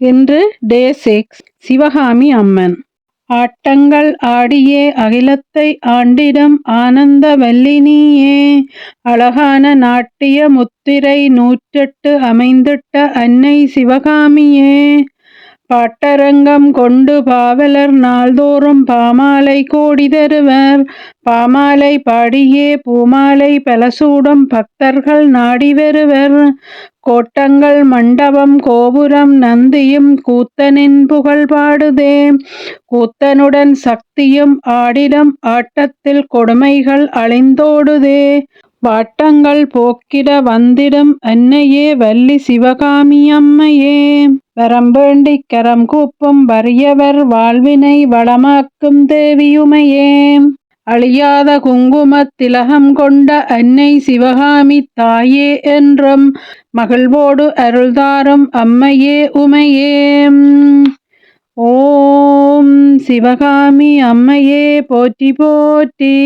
இன்று day six Sivakami அம்மன். ஆட்டங்கள் ஆடியே அகிலத்தை ஆண்டிடம் ஆனந்த வல்லினியே. அழகான நாட்டிய முத்திரை நூற்றெட்டு அமைந்திட்ட அன்னை சிவகாமியே. பாட்டரங்கம் கொண்டு பாவலர் நாள்தோறும் பாமாலை கோடி தருவர். பாமாலை பாடியே பூமாலை பலசூடும் பக்தர்கள் நாடி வருவர். கோட்டங்கள் மண்டபம் கோபுரம் நந்தியும் கூத்தனின் புகழ் பாடுதே. கூத்தனுடன் சக்தியும் ஆடிடம் ஆட்டத்தில் கொடுமைகள் அழிந்தோடுதே. வாட்டங்கள் போக்கிட வந்திடும் என்னையே வள்ளி சிவகாமி அம்மையே வரம்பேண்டிக் கரம் கூப்பும் வறியவர் வாழ்வினை வளமாக்கும் தேவியுமையே. அழியாத குங்குமத் திலகம் கொண்ட அன்னை சிவகாமி தாயே என்றும் மகிழ்வோடு அருள்தாரும் அம்மையே உமையே. ஓம் சிவகாமி அம்மையே போற்றி போற்றி.